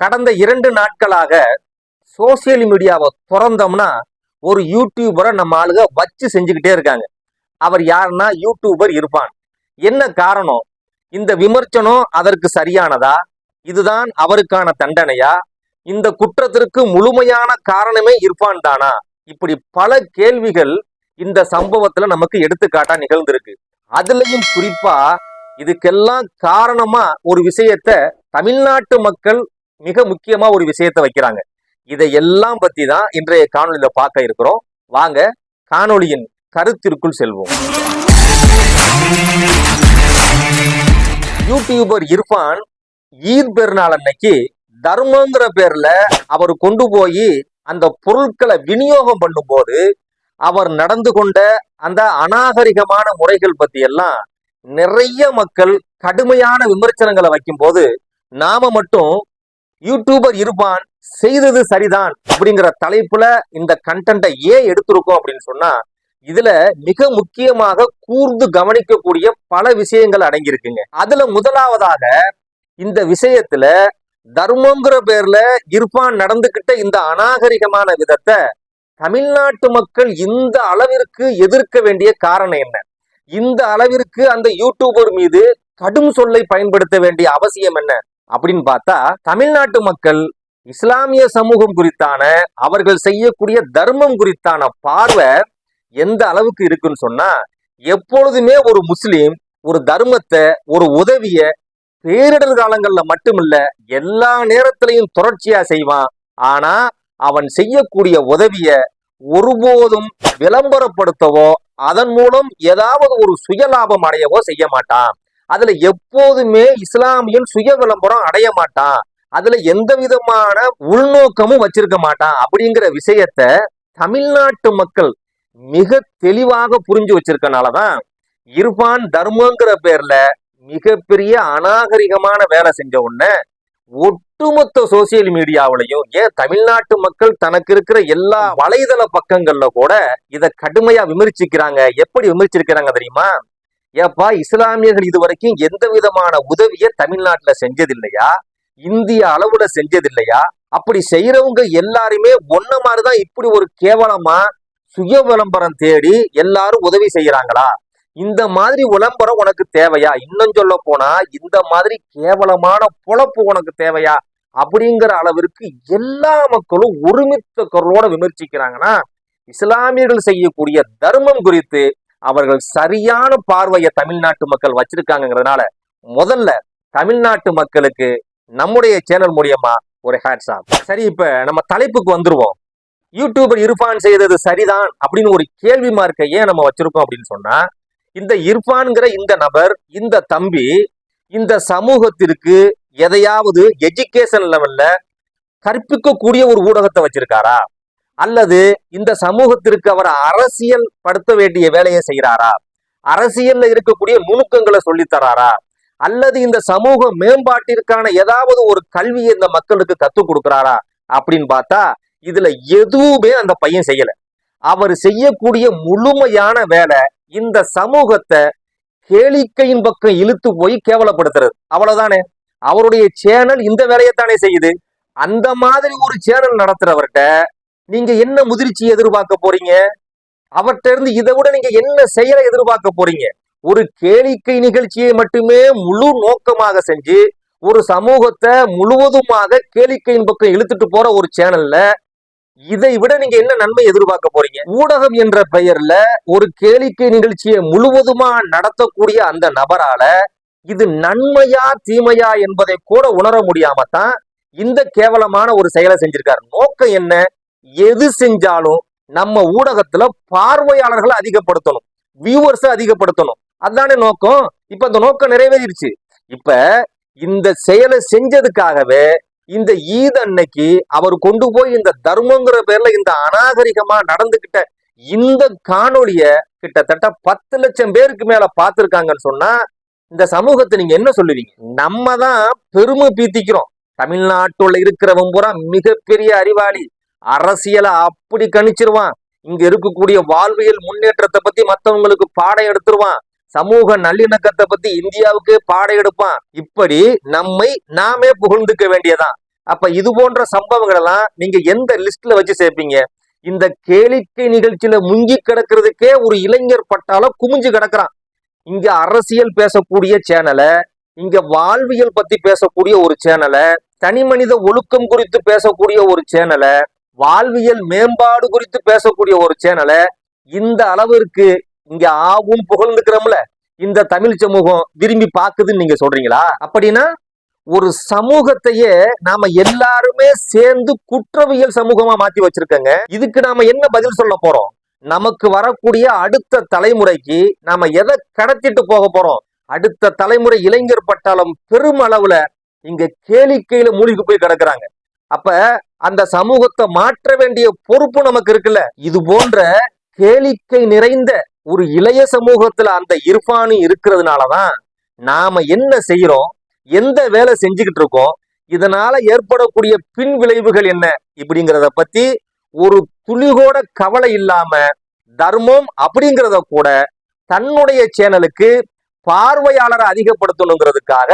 கடந்த இரண்டு நாட்களாக சோசியல் மீடியாவை திறந்தோம்னா ஒரு யூடியூபரை நம்ம ஆளுக வச்சு செஞ்சுக்கிட்டே இருக்காங்க. அவர் யாருன்னா யூடியூபர் இருப்பான். என்ன காரணம்? இந்த விமர்சனம் அதற்கு சரியானதா? இதுதான் அவருக்கான தண்டனையா? இந்த குற்றத்திற்கு முழுமையான காரணமே இருப்பான் தானா? இப்படி பல கேள்விகள் இந்த சம்பவத்துல நமக்கு எடுத்துக்காட்டா நிகழ்ந்திருக்கு. அதுலயும் குறிப்பா இதுக்கெல்லாம் காரணமா ஒரு விஷயத்த தமிழ்நாட்டு மக்கள் மிக முக்கியமா ஒரு விஷயத்த வைக்கிறாங்க. இதையெல்லாம் பத்தி தான் இன்றைய காணொலியில பார்க்க இருக்கிறோம். வாங்க காணொளியின் கருத்திற்குள் செல்வோம். யூடியூபர் இர்ஃபான் ஈத் பெருநாள் அன்னைக்கு தர்மங்கிற பேர்ல அவர் கொண்டு போய் அந்த பொருட்களை விநியோகம் பண்ணும்போது அவர் நடந்து கொண்ட அந்த அநாகரிகமான முறைகள் பத்தி எல்லாம் நிறைய மக்கள் கடுமையான விமர்சனங்களை வைக்கும்போது நாம மட்டும் யூடியூபர் இருப்பான் செய்தது சரிதான் அப்படிங்கிற தலைப்புல இந்த கண்டென்ட்டை ஏன் எடுத்திருக்கோம் அப்படின்னு சொன்னா இதுல மிக முக்கியமாக கூர்ந்து கவனிக்கக்கூடிய பல விஷயங்கள் அடங்கியிருக்குங்க. அதுல முதலாவதாக இந்த விஷயத்துல தர்மங்கிற பேர்ல இருப்பான் நடந்துகிட்ட இந்த அநாகரிகமான விதத்தை தமிழ்நாட்டு மக்கள் இந்த அளவிற்கு எதிர்க்க வேண்டிய காரணம் என்ன? இந்த அளவிற்கு அந்த யூடியூபர் மீது கடும் சொல்லை பயன்படுத்த வேண்டிய அவசியம் என்ன? அப்படின்னு பார்த்தா தமிழ்நாட்டு மக்கள் இஸ்லாமிய சமூகம் குறித்தான அவர்கள் செய்யக்கூடிய தர்மம் குறித்தான பார்வை எந்த அளவுக்கு இருக்குன்னு சொன்னா எப்பொழுதுமே ஒரு முஸ்லீம் ஒரு தர்மத்தை ஒரு உதவிய பேரிடர் காலங்கள்ல மட்டுமில்ல எல்லா நேரத்திலையும் தொடர்ச்சியா செய்வான். ஆனா அவன் செய்யக்கூடிய உதவிய ஒருபோதும் விளம்பரப்படுத்தவோ அதன் மூலம் ஏதாவது ஒரு சுயலாபம் அடையவோ செய்ய மாட்டான். அதுல எப்போதுமே இஸ்லாமியன் சுய விளம்பரம் அடைய மாட்டான். அதுல எந்த விதமான உள்நோக்கமும் வச்சிருக்க மாட்டான். அப்படிங்கிற விஷயத்த தமிழ்நாட்டு மக்கள் மிக தெளிவாக புரிஞ்சு வச்சிருக்கனாலதான் இர்பான் தர்மங்கிற பேர்ல மிகப்பெரிய அநாகரிகமான வேலை செஞ்ச உடனே ஒட்டுமொத்த சோசியல் மீடியாவிலையும் ஏன் தமிழ்நாட்டு மக்கள் தனக்கு இருக்கிற எல்லா வலைதள பக்கங்கள்ல கூட இதை கடுமையா விமர்சிக்கிறாங்க. எப்படி விமர்சிக்கிறாங்க தெரியுமா? ஏப்பா இஸ்லாமியர்கள் இது வரைக்கும் எந்த விதமான உதவியை தமிழ்நாட்டுல செஞ்சதில்லையா? இந்திய அளவுல செஞ்சதில்லையா? அப்படி செய்யறவங்க எல்லாருமே ஒன்ன மாதிரிதான் இப்படி ஒரு கேவலமா சுய விளம்பரம் தேடி எல்லாரும் உதவி செய்யறாங்களா? இந்த மாதிரி விளம்பரம் உனக்கு தேவையா? இன்னும் சொல்ல போனா இந்த மாதிரி கேவலமான பொழப்பு உனக்கு தேவையா? அப்படிங்கிற அளவிற்கு எல்லா மக்களும் ஒருமித்த குரலோட விமர்சிக்கிறாங்கன்னா இஸ்லாமியர்கள் செய்யக்கூடிய தர்மம் குறித்து அவர்கள் சரியான பார்வையை தமிழ்நாட்டு மக்கள் வச்சிருக்காங்கிறதுனால முதல்ல தமிழ்நாட்டு மக்களுக்கு நம்முடைய சேனல் மூலியமா ஒரு ஹேட்ஸ் ஆப் சரி இப்ப நம்ம தலைப்புக்கு வந்துருவோம். யூடியூபர் இர்ஃபான் செய்தது சரிதான் அப்படின்னு ஒரு கேள்வி மார்க்கை ஏன் நம்ம வச்சிருக்கோம் அப்படின்னு சொன்னா இந்த இர்ஃபான்ங்கிற இந்த நபர் இந்த தம்பி இந்த சமூகத்திற்கு எதையாவது எஜுகேஷன் லெவல்ல கற்பிக்கக்கூடிய ஒரு ஊடகத்தை வச்சிருக்காரா? அல்லது இந்த சமூகத்திற்கு அவர் அரசியல் படுத்த வேண்டிய வேலையை செய்யறாரா அரசியல்ல இருக்கக்கூடிய நுணுக்கங்களை சொல்லித் தராரா? அல்லது இந்த சமூக மேம்பாட்டிற்கான ஏதாவது ஒரு கல்வியை இந்த மக்களுக்கு கத்துக் கொடுக்கிறாரா? அப்படின்னு பார்த்தா இதுல எதுவுமே அந்த பையன் செய்யல. அவர் செய்யக்கூடிய முழுமையான வேலை இந்த சமூகத்தை கேளிக்கையின் பக்கம் இழுத்து போய் கேவலப்படுத்துறது. அவ்வளவுதானே? அவருடைய சேனல் இந்த வேலையைத்தானே செய்யுது. அந்த மாதிரி ஒரு சேனல் நடத்துறவர்கிட்ட நீங்க என்ன முதிர்ச்சி எதிர்பார்க்க போறீங்க? அவர்கிட்ட இருந்து இதை விட நீங்க என்ன செயலை எதிர்பார்க்க போறீங்க? ஒரு கேளிக்கை நிகழ்ச்சியை மட்டுமே முழு நோக்கமாக செஞ்சு ஒரு சமூகத்தை முழுவதுமாக கேளிக்கையின் பக்கம் இழுத்துட்டு போற ஒரு சேனல்ல இதை விட நீங்க என்ன நன்மை எதிர்பார்க்க போறீங்க? ஊடகம் என்ற பெயர்ல ஒரு கேளிக்கை நிகழ்ச்சியை முழுவதுமா நடத்தக்கூடிய அந்த நபரால இது நன்மையா தீமையா என்பதை கூட உணர முடியாம தான் இந்த கேவலமான ஒரு செயலை செஞ்சிருக்காரு. நோக்கம் என்ன? எது செஞ்சாலும் நம்ம ஊடகத்துல பார்வையாளர்களை அதிகப்படுத்தணும் வியூவர்ஸை அதிகப்படுத்தணும். அதானே நோக்கம்? இப்ப அந்த நோக்கம் நிறைவேறிடுச்சு. இப்ப இந்த செயலை செஞ்சதுக்காகவே இந்த ஈத் அன்னைக்கு அவர் கொண்டு போய் இந்த தர்மங்கிற பேர்ல இந்த அநாகரிகமா நடந்துகிட்ட இந்த காணொளிய கிட்டத்தட்ட பத்து லட்சம் பேருக்கு மேல பார்த்திருக்காங்கன்னு சொன்னா இந்த சமூகத்தை நீங்க என்ன சொல்லுவீங்க? நம்ம தான் பெருமை பீத்திக்கிறோம். தமிழ்நாட்டுல இருக்கிறவன் பூரா மிகப்பெரிய அறிவாளி. அரசியலை அப்படி கணிச்சிருவான். இங்க இருக்கக்கூடிய வாழ்வியல் முன்னேற்றத்தை பத்தி மத்தவங்களுக்கு பாடம் எடுத்துருவான். சமூக நல்லிணக்கத்தை பத்தி இந்தியாவுக்கு பாடம் எடுப்பான். இப்படி நம்மை நாமே புகழ்ந்துக்க வேண்டியதான் அப்ப இது போன்ற சம்பவங்கள் எல்லாம் நீங்க எந்த லிஸ்ட்ல வச்சு சேர்ப்பீங்க? இந்த கேளிக்கை நிகழ்ச்சியில முங்கி கிடக்கிறதுக்கே ஒரு இளைஞர் பட்டாலும் குமிஞ்சு கிடக்குறான். இங்க அரசியல் பேசக்கூடிய சேனலை இங்க வாழ்வியல் பத்தி பேசக்கூடிய ஒரு சேனலை தனி மனித ஒழுக்கம் குறித்து பேசக்கூடிய ஒரு சேனலை வாழ்வியல் மேம்பாடு குறித்து பேசக்கூடிய ஒரு சேனலை இந்த அளவிற்கு இங்க ஆவும் புகழ்ந்துக்கிறோம்ல இந்த தமிழ் சமூகம் விரும்பி பார்க்குதுன்னு நீங்க சொல்றீங்களா? அப்படின்னா ஒரு சமூகத்தையே நாம எல்லாருமே சேர்ந்து குற்றவியல் சமூகமா மாத்தி வச்சிருக்கங்க. இதுக்கு நாம என்ன பதில் சொல்ல போறோம்? நமக்கு வரக்கூடிய அடுத்த தலைமுறைக்கு நாம எதை கடத்திட்டு போக போறோம்? அடுத்த தலைமுறை இளைஞர் பட்டாளம் பெரும் அளவுல இங்க கேளிக்கையில மூழ்கி போய் கிடக்குறாங்க. அப்ப அந்த சமூகத்தை மாற்ற வேண்டிய பொறுப்பு நமக்கு இருக்குல்ல? இது போன்ற கேளிக்கை நிறைந்த ஒரு இளைய சமூகத்துல அந்த இர்ஃபானு இருக்கிறதுனாலதான் நாம என்ன செய்யறோம்? எந்த வேலை செஞ்சுக்கிட்டு இருக்கோம்? இதனால ஏற்படக்கூடிய பின் விளைவுகள் என்ன? இப்படிங்கிறத பத்தி ஒரு துளிகோட கவலை இல்லாம தர்மம் அப்படிங்கிறத கூட தன்னுடைய சேனலுக்கு பார்வையாளரை அதிகப்படுத்தணுங்கிறதுக்காக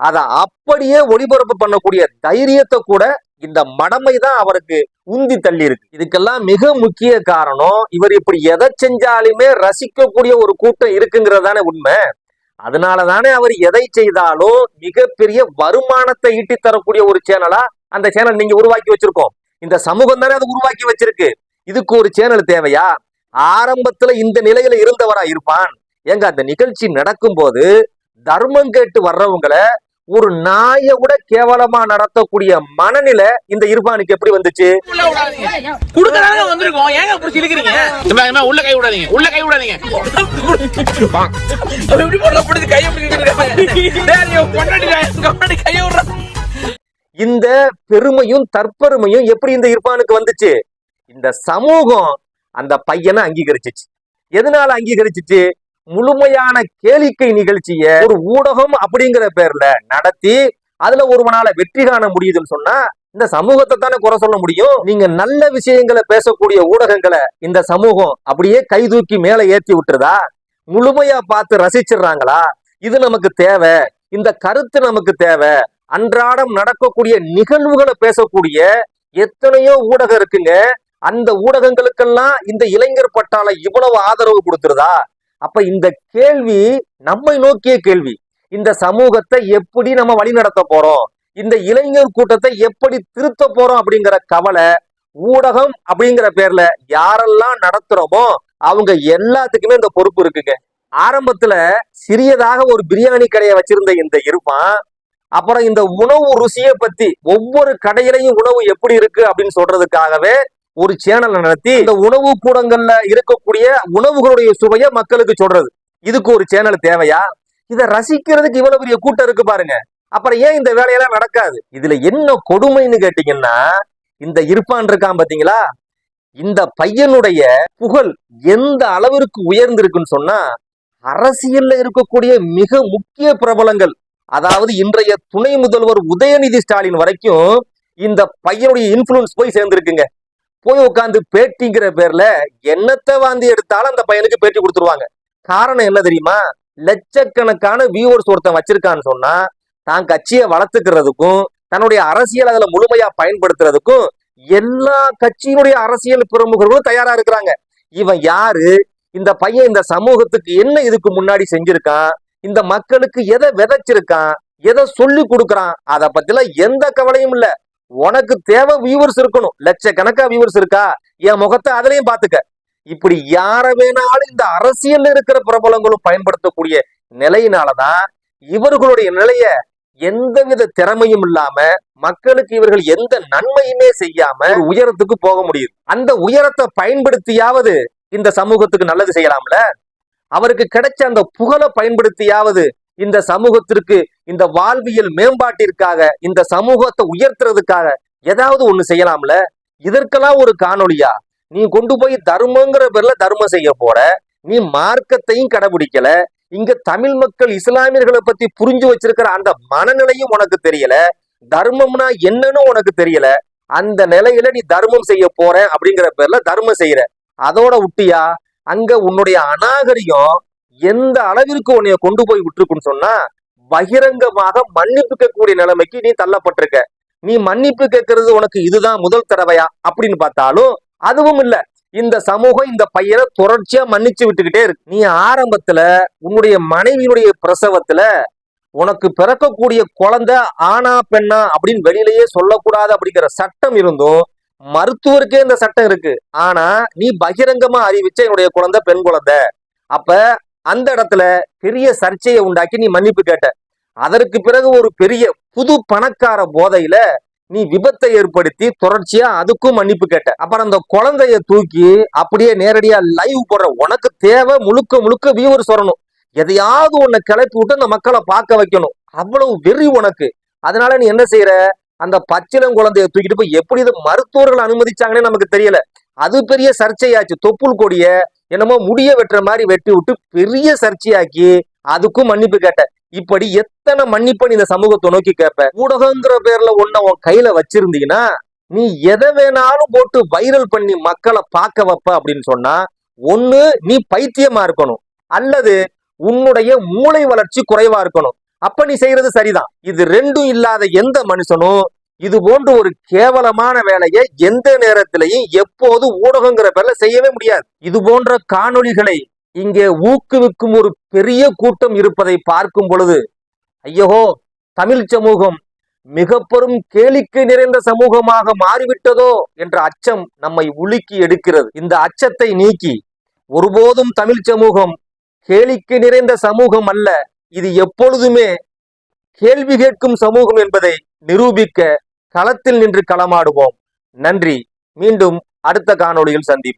அதை அப்படியே ஒளிபரப்பு பண்ணக்கூடிய தைரியத்தை கூட இந்த மடமை தான் அவருக்கு உந்தி தள்ளி இருக்கு இதுக்கெல்லாம் மிக முக்கிய காரணம் இவர் இப்படி எதை செஞ்சாலுமே ரசிக்கக்கூடிய ஒரு கூட்டம் இருக்குங்கிறது தானே உண்மை. அதனால தானே அவர் எதை செய்தாலும் மிகப்பெரிய வருமானத்தை ஈட்டி தரக்கூடிய ஒரு சேனலா அந்த சேனல் நீங்க உருவாக்கி வச்சிருக்கோம். இந்த சமூகம் தானே அதை உருவாக்கி வச்சிருக்கு. இதுக்கு ஒரு சேனல் தேவையா? ஆரம்பத்துல இந்த நிலையில இருந்தவரா இருப்பான். ஏங்க அந்த நிகழ்ச்சி நடக்கும்போது தர்மம் கேட்டு வர்றவங்களை ஒரு நாயை விட கேவலமா நடத்தக்கூடிய மனநிலை இந்த இருப்பானுக்கு எப்படி வந்துச்சு? குடுக்கறாங்க வந்திருக்கோம். ஏங்க உள்ள கை விடாதீங்க உள்ள கை விடாதீங்க. இந்த பெருமையும் தற்பெருமையும் எப்படி இந்த இருப்பானுக்கு வந்துச்சு? இந்த சமூகம் அந்த பையனை அங்கீகரிச்சிச்சு. எதனால அங்கீகரிச்சிச்சு? முழுமையான கேளிக்கை நிகழ்ச்சிய ஒரு ஊடகம் அப்படிங்கிற பேர்ல நடத்தி அதுல ஒருவனால வெற்றி காண முடியுதுன்னு சொன்னா இந்த சமூகத்தை தானே குறை சொல்ல முடியும்? நீங்க நல்ல விஷயங்களை பேசக்கூடிய ஊடகங்களை இந்த சமூகம் அப்படியே கை தூக்கி மேல ஏத்தி விட்டுருதா? முழுமையா பார்த்து ரசிச்சிடுறாங்களா? இது நமக்கு தேவை. இந்த கருத்து நமக்கு தேவை. அன்றாடம் நடக்கக்கூடிய நிகழ்வுகளை பேசக்கூடிய எத்தனையோ ஊடகம் இருக்குங்க. அந்த ஊடகங்களுக்கெல்லாம் இந்த இளைஞர் பட்டாளம் இவ்வளவு ஆதரவு கொடுத்துருதா? அப்ப இந்த கேள்வி நம்மை நோக்கிய கேள்வி. இந்த சமூகத்தை எப்படி நம்ம வழி நடத்த போறோம்? இந்த இளைஞர் கூட்டத்தை எப்படி திருத்த போறோம் அப்படிங்கிற கவலை ஊடகம் அப்படிங்கிற பேர்ல யாரெல்லாம் நடத்துறோமோ அவங்க எல்லாத்துக்குமே இந்த பொறுப்பு இருக்குங்க. ஆரம்பத்துல சிறியதாக ஒரு பிரியாணி கடையை வச்சிருந்த இந்த இருப்பான் அப்புறம் இந்த உணவு ருசியை பத்தி ஒவ்வொரு கடையிலையும் உணவு எப்படி இருக்கு அப்படின்னு சொல்றதுக்காகவே ஒரு சேனலை நடத்தி இந்த உணவு கூடங்கள்ல இருக்கக்கூடிய உணவுகளுடைய சுவையை மக்களுக்கு சொல்றது. இதுக்கு ஒரு சேனல் தேவையா? இதை ரசிக்கிறதுக்கு இவ்வளவு பெரிய கூட்டம் இருக்கு பாருங்க. அப்புறம் ஏன் இந்த வேலையெல்லாம் நடக்காது? இதுல என்ன கொடுமைன்னு கேட்டீங்கன்னா இந்த இருப்பான் இருக்கான் பாத்தீங்களா? இந்த பையனுடைய புகழ் எந்த அளவிற்கு உயர்ந்திருக்குன்னு சொன்னா அரசியல்ல இருக்கக்கூடிய மிக முக்கிய பிரபலங்கள் அதாவது இன்றைய துணை முதல்வர் உதயநிதி ஸ்டாலின் வரைக்கும் இந்த பையனுடைய இன்ஃபுளுன்ஸ் போய் சேர்ந்திருக்குங்க. போய் உட்காந்து பேட்டிங்கிற பேர்ல என்னத்தை வாந்தி எடுத்தாலும் அந்த பையனுக்கு பேட்டி கொடுத்துருவாங்க. காரணம் என்ன தெரியுமா? லட்சக்கணக்கான வியூவர்ஸ் ஒருத்தன் வச்சிருக்கான்னு சொன்னா தான் கட்சியை வளர்த்துக்கிறதுக்கும் தன்னுடைய அரசியல் அதுல முழுமையா பயன்படுத்துறதுக்கும் எல்லா கட்சியினுடைய அரசியல் பிரமுகர்களும் தயாரா இருக்கிறாங்க. இவன் யாரு? இந்த பையன் இந்த சமூகத்துக்கு என்ன இதுக்கு முன்னாடி செஞ்சிருக்கான்? இந்த மக்களுக்கு எதை விதைச்சிருக்கான்? எதை சொல்லி கொடுக்குறான்? அதை பத்திலாம் எந்த கவலையும் இல்லை. உனக்கு தேவை வியூவர்ஸ் இருக்கணும். லட்சக்கணக்கா வியூவர்ஸ் இருக்கா? என் முகத்தை அதுலயும் பாத்துக்க. இப்படி யார வேணாலும் இந்த அரசியல்ல இருக்கிற பிரபலங்களும் பயன்படுத்தக்கூடிய நிலையினாலதான் இவர்களுடைய நிலைய எந்தவித திறமையும் இல்லாம மக்களுக்கு இவர்கள் எந்த நன்மையுமே செய்யாம உயரத்துக்கு போக முடியுது. அந்த உயரத்தை பயன்படுத்தியாவது இந்த சமூகத்துக்கு நல்லது செய்யலாம்ல? அவருக்கு கிடைச்ச அந்த புகழை பயன்படுத்தியாவது இந்த சமூகத்திற்கு இந்த வாழ்வியல் மேம்பாட்டிற்காக இந்த சமூகத்தை உயர்த்துறதுக்காக ஏதாவது ஒண்ணு செய்யலாம்ல? இதற்கெல்லாம் ஒரு காணொலியா நீ கொண்டு போய் தர்மங்கிற பேர்ல தர்மம் செய்ய போற. நீ மார்க்கத்தையும் கடைபிடிக்கல. இங்க தமிழ் மக்கள் இஸ்லாமியர்களை பத்தி புரிஞ்சு வச்சிருக்கிற அந்த மனநிலையும் உனக்கு தெரியல. தர்மம்னா என்னன்னு உனக்கு தெரியல. அந்த நிலையில நீ தர்மம் செய்ய போற அப்படிங்கிற பேர்ல தர்மம் செய்யற. அதோட விட்டியா அங்க உன்னுடைய அநாகரியம் எந்த அளவிற்கு உன்னைய கொண்டு போய் விட்டுருக்குன்னு சொன்னா பகிரங்கமாக மன்னிப்புக்க கூடிய நிலைமைக்கு நீ தள்ளப்பட்டிருக்க. நீ மன்னிப்பு கேட்கறது உனக்கு இதுதான் முதல் தடவையா? அப்படின்னு பார்த்தாலும் அதுவும் இல்ல. இந்த சமூகம் இந்த பையனை தொடர்ச்சியா மன்னிச்சு விட்டுக்கிட்டே இருக்கு. நீ ஆரம்பத்துல உன்னுடைய மனைவியினுடைய பிரசவத்துல உனக்கு பிறக்கக்கூடிய குழந்தை ஆனா பெண்ணா அப்படின்னு வெளியிலேயே சொல்லக்கூடாது அப்படிங்கிற சட்டம் இருந்தும் மருத்துவருக்கே இந்த சட்டம் இருக்கு. ஆனா நீ பகிரங்கமா அறிவிச்ச என்னுடைய குழந்தை பெண் குழந்தை. அப்ப அந்த இடத்துல பெரிய சர்ச்சையை உண்டாக்கி நீ மன்னிப்பு கேட்ட. அதற்கு பிறகு ஒரு பெரிய புது பணக்கார போதையில நீ விபத்தை ஏற்படுத்தி தொடர்ச்சியா அதுக்கும் மன்னிப்பு கேட்ட. அப்புறம் அந்த குழந்தைய தூக்கி அப்படியே நேரடியா லைவ் போடுற உனக்கு தேவை முழுக்க முழுக்க வியூவர்ஸ் வரணும். எதையாவது உன்னை கிளப்பி விட்டு அந்த மக்களை பார்க்க வைக்கணும். அவ்வளவு வெறி உனக்கு. அதனால நீ என்ன செய்யற அந்த பச்சிளம் குழந்தைய தூக்கிட்டு போய் எப்படி இது மருத்துவர்கள் அனுமதிச்சாங்கன்னே நமக்கு தெரியல. அது பெரிய சர்ச்சையாச்சு. தொப்புள் கொடிய என்னமோ முடிய வெட்டுற மாதிரி வெட்டி விட்டு பெரிய சர்ச்சையாக்கி அதுக்கும் மன்னிப்பு கேட்ட. இப்படி எத்தனை மன்னிப்பன் இந்த சமூகத்தை நோக்கி கேட்ப ஊடகங்கிற பேர்ல ஒன்ன உன் கையில வச்சிருந்தீங்கன்னா நீ எதை வேணாலும் போட்டு வைரல் பண்ணி மக்களை பார்க்க வைப்ப அப்படின்னு சொன்னா ஒண்ணு நீ பைத்தியமா இருக்கணும். அல்லது உன்னுடைய மூளை வளர்ச்சி குறைவா இருக்கணும். அப்ப நீ செய்யறது சரிதான். இது ரெண்டும் இல்லாத எந்த மனுஷனும் இது போன்ற ஒரு கேவலமான வேலையை எந்த நேரத்திலையும் எப்போது ஊடகங்கிற பேர்ல செய்யவே முடியாது. இது போன்ற காணொளிகளை இங்கே ஊக்குவிக்கும் ஒரு பெரிய கூட்டம் இருப்பதை பார்க்கும் பொழுது ஐயோ தமிழ் சமூகம் மிக பெரும் கேளிக்கை நிறைந்த சமூகமாக மாறிவிட்டதோ என்ற அச்சம் நம்மை உலுக்கி எடுக்கிறது. இந்த அச்சத்தை நீக்கி ஒருபோதும் தமிழ் சமூகம் கேளிக்கை நிறைந்த சமூகம் அல்ல இது எப்பொழுதுமே கேள்வி கேட்கும் சமூகம் என்பதை நிரூபிக்க களத்தில் நின்று களமாடுவோம். நன்றி. மீண்டும் அடுத்த காணொளியில் சந்திப்போம்.